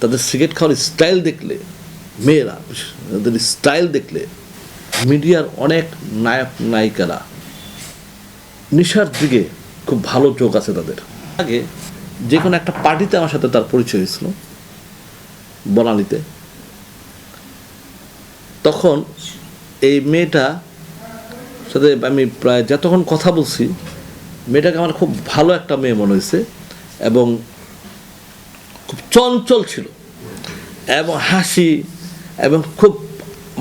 তাদের সিগারেট খাওয়ার স্টাইল দেখলে, মেয়েরা, তাদের স্টাইল দেখলে, মিডিয়ার অনেক নায়ক, নায়িকারা, নেশার দিকে খুব ভালো চোখ আছে তাদের। আগে যে কোনো একটা পার্টিতে আমার সাথে তার পরিচয় হয়েছিল, বনানীতে। তখন এই মেয়েটা সাথে আমি প্রায় যতক্ষণ কথা বলছি, মেয়েটাকে আমার খুব ভালো একটা মেয়ে মনে হয়েছে এবং খুব চঞ্চল ছিল। এবং হাসি এবং খুব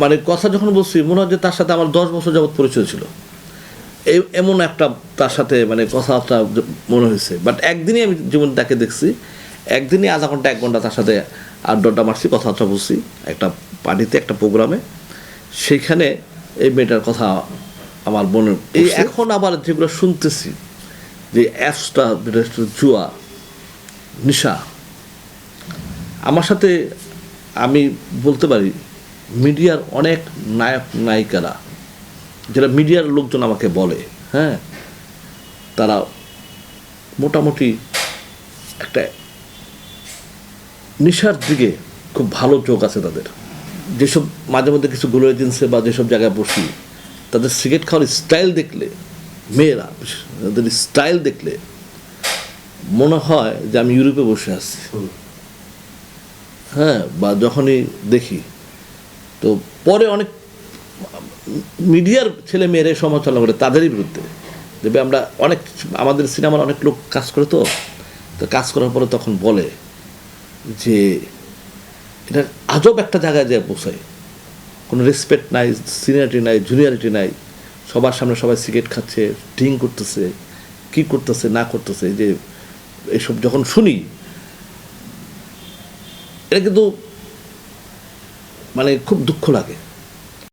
মানে কথা যখন বলছি মনে হয় যে তার সাথে আমার দশ বছর যাবৎ পরিচয় ছিল। এই এমন একটা তার সাথে মানে কথাবার্তা মনে হয়েছে। বাট একদিনই আমি যেমন তাকে দেখছি। একদিনই আধা ঘণ্টা এক ঘণ্টা তার সাথে আড্ডাটা মারছি কথাবার্তা বলছি একটা পার্টিতে একটা প্রোগ্রামে। সেইখানে এই মেয়েটার কথা আমার মনে এই এখন আবার যেগুলো শুনতেছি যে অ্যাপসটা জুয়া নিশা আমার সাথে আমি বলতে পারি, মিডিয়ার অনেক নায়ক, নায়িকারা যেটা মিডিয়ার লোকজন আমাকে বলে হ্যাঁ তারা মোটামুটি একটা নেশার দিকে খুব ভালো চোখ আছে তাদের। যেসব মাঝে মধ্যে কিছু গুলো এজেন্সি বা যেসব জায়গায় বসি, তাদের সিগারেট খাওয়ার স্টাইল দেখলে, মেয়েরা, তাদের স্টাইল দেখলে মনে হয় যে আমি ইউরোপে বসে আছি। হ্যাঁ বা যখনই দেখি, তো পরে অনেক মিডিয়ার ছেলে মেয়েরা সমালোচনা করে তাদেরই বিরুদ্ধে। দেবে আমরা অনেক, আমাদের সিনেমার অনেক লোক কাজ করে তো তো কাজ করার পরে তখন বলে যে, এটা আজব একটা জায়গায় যায় পৌঁছায়। কোনো রেসপেক্ট নাই সিনিয়রিটি নাই জুনিয়রিটি নাই, সবার সামনে সবাই সিগারেট খাচ্ছে ড্রিঙ্ক করতেছে, কি করতেছে, না করতেছে যে এইসব যখন শুনি এটা কিন্তু মানে খুব দুঃখ লাগে।